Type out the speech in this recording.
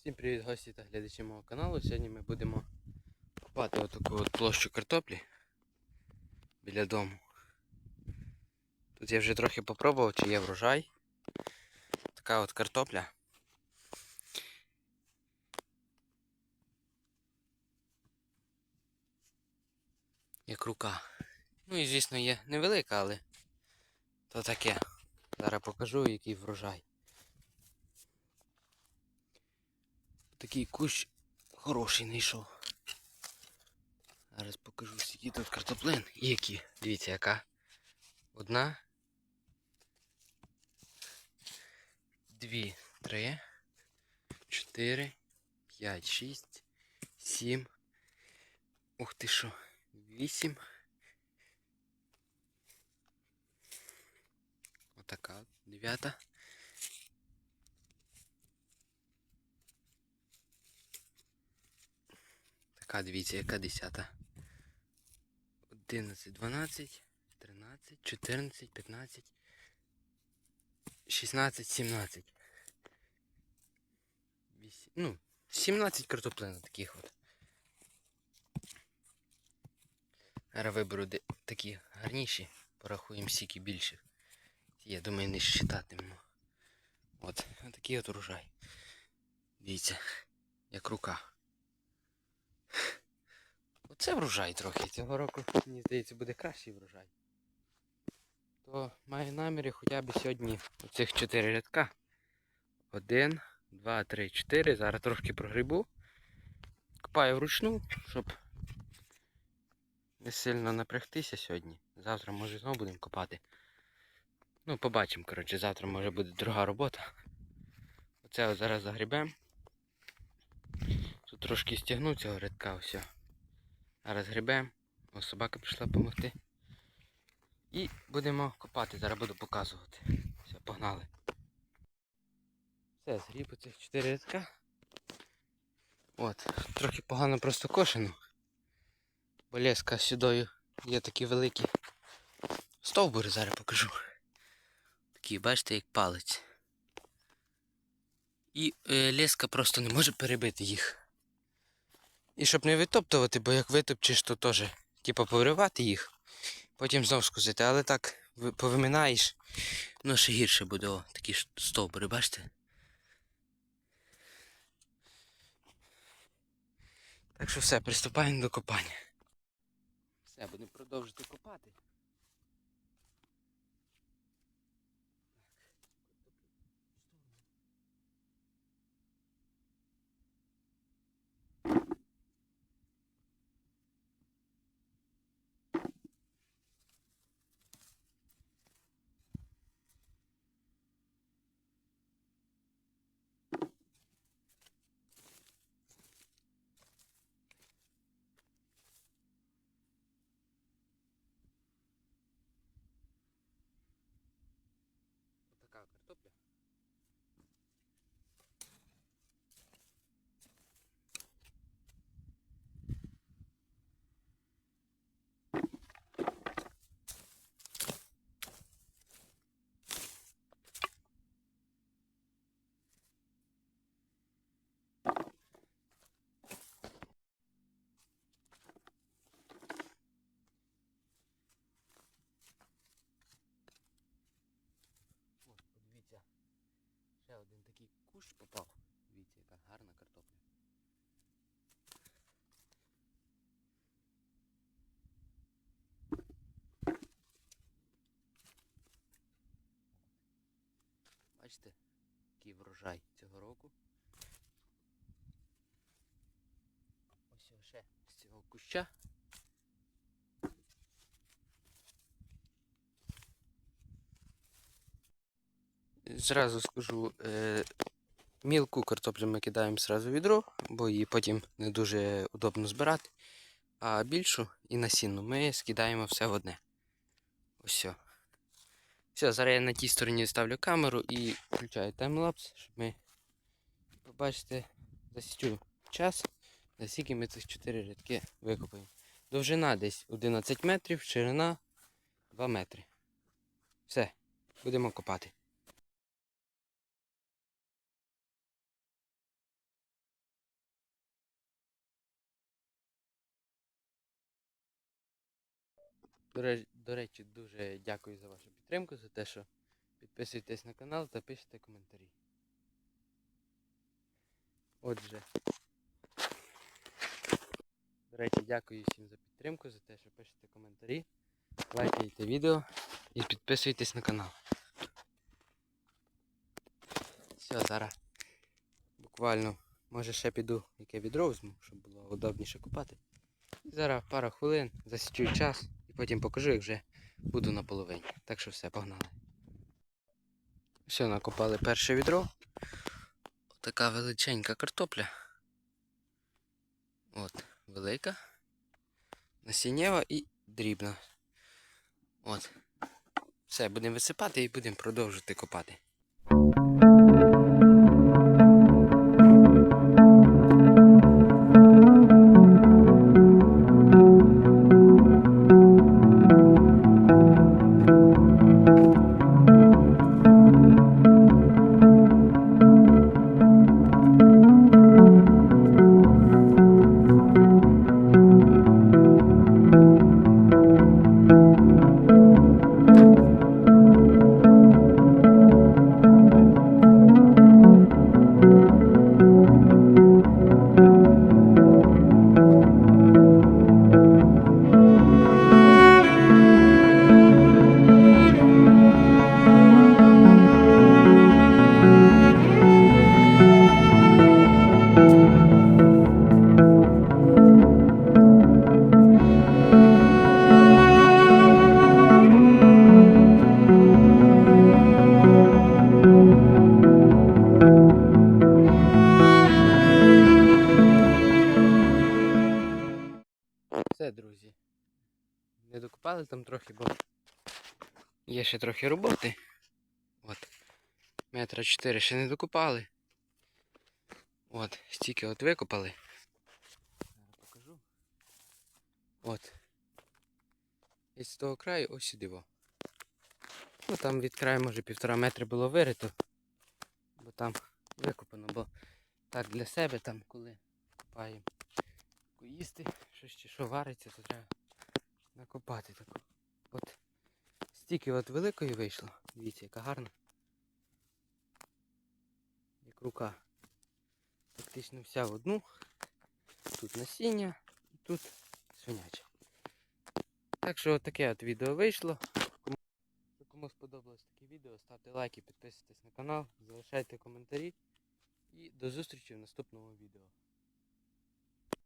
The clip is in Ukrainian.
Всім привіт гості та глядачі мого каналу. Сьогодні ми будемо купати отаку от площу картоплі біля дому. Тут я вже трохи попробував, чи є врожай. Така от картопля. Як рука. Ну і звісно є невелика, але то таке. Зараз покажу, який врожай. Такий кущ хороший знайшов. Зараз покажу, скільки тут картоплин. І які. Дивіться, яка. Одна. Дві, три, чотири, п'ять, шість, сім. Ух ти що. Вісім. Отака. Дев'ята. Така, дивіться, яка десята. 11, 12, 13, 14, 15, 16, 17. 8, ну, 17 картоплин таких от. Зараз виберу де- такі гарніші, порахуємо стільки більших. Я думаю, не считатимемо. От, такий от урожай. Дивіться, як рука. Оце врожай трохи. Цього року, мені здається, буде кращий врожай. То маю наміри хоча б сьогодні оцих чотири рядка. Один, два, три, чотири. Зараз трошки прогрибу. Копаю вручну, щоб не сильно напрягтися сьогодні. Завтра може знову будемо копати. Ну, побачимо, коротше, завтра може буде друга робота. Оце зараз загрібемо. Тут трошки стягну цього рядка ось. Зараз грибемо. О, собака прийшла допомогти. І будемо копати. Зараз буду показувати. Все, погнали. Все, згріб оцих 4 рядка. От, трохи погано просто кошено. Бо леска сюдою є такі великі стовбури, зараз покажу. Такі, бачите, як палець. І е, леска просто не може перебити їх. І щоб не витоптувати, бо як витопчеш, то теж, типу, повиривати їх, потім знов скузити. Але так повиминаєш, ну ще гірше буде о, такі стовбури, бачите? Так що все, приступаємо до копання. Все, будемо продовжити копати. Отака картопля. Ось, подивіться. Ще один кущ попав. Дивіться, яка гарна картопля. Бачите, який врожай цього року. Ось ще з цього куща. Зразу скажу, е, мілку картоплю ми кидаємо зразу в відро, бо її потім не дуже удобно збирати. А більшу і насінну ми скидаємо все в одне. Ось все. Зараз я на тій стороні ставлю камеру і включаю таймлапс, щоб ми побачите, за засічу час, за скільки ми цих 4 рядки викопаємо. Довжина десь 11 метрів, ширина 2 метри. Все, будемо копати. До, речі, дуже дякую за вашу підтримку, за те, що підписуєтесь на канал та пишете коментарі. Отже. До речі, дякую всім за підтримку, за те, що пишете коментарі, лайкаєте відео і підписуєтесь на канал. Все, зараз буквально, може ще піду яке відро візьму, щоб було удобніше купати. І зараз пару хвилин, засічу час потім покажу, як вже буду на половині. Так що все, погнали. Все, накопали перше відро. Така величенька картопля. От, велика, насіннєва і дрібна. От. Все, будемо висипати і будемо продовжувати копати. Друзі. Не докопали там трохи, бо є ще трохи роботи. От. Метра 4 ще не докопали. От, стільки от викопали. Зараз покажу. От. І з того краю ось сюди. во. Ну там від краю може півтора метра було вирито. Бо там викопано, бо так для себе там, коли копаємо їсти, щось чи що вариться, то треба накопати таку. От стільки от великої вийшло. Дивіться, яка гарна. Як рука. Фактично вся в одну. Тут насіння і тут свиняче. Так що от таке от відео вийшло. Кому, сподобалось таке відео, ставте лайки, підписуйтесь на канал, залишайте коментарі. І до зустрічі в наступному відео.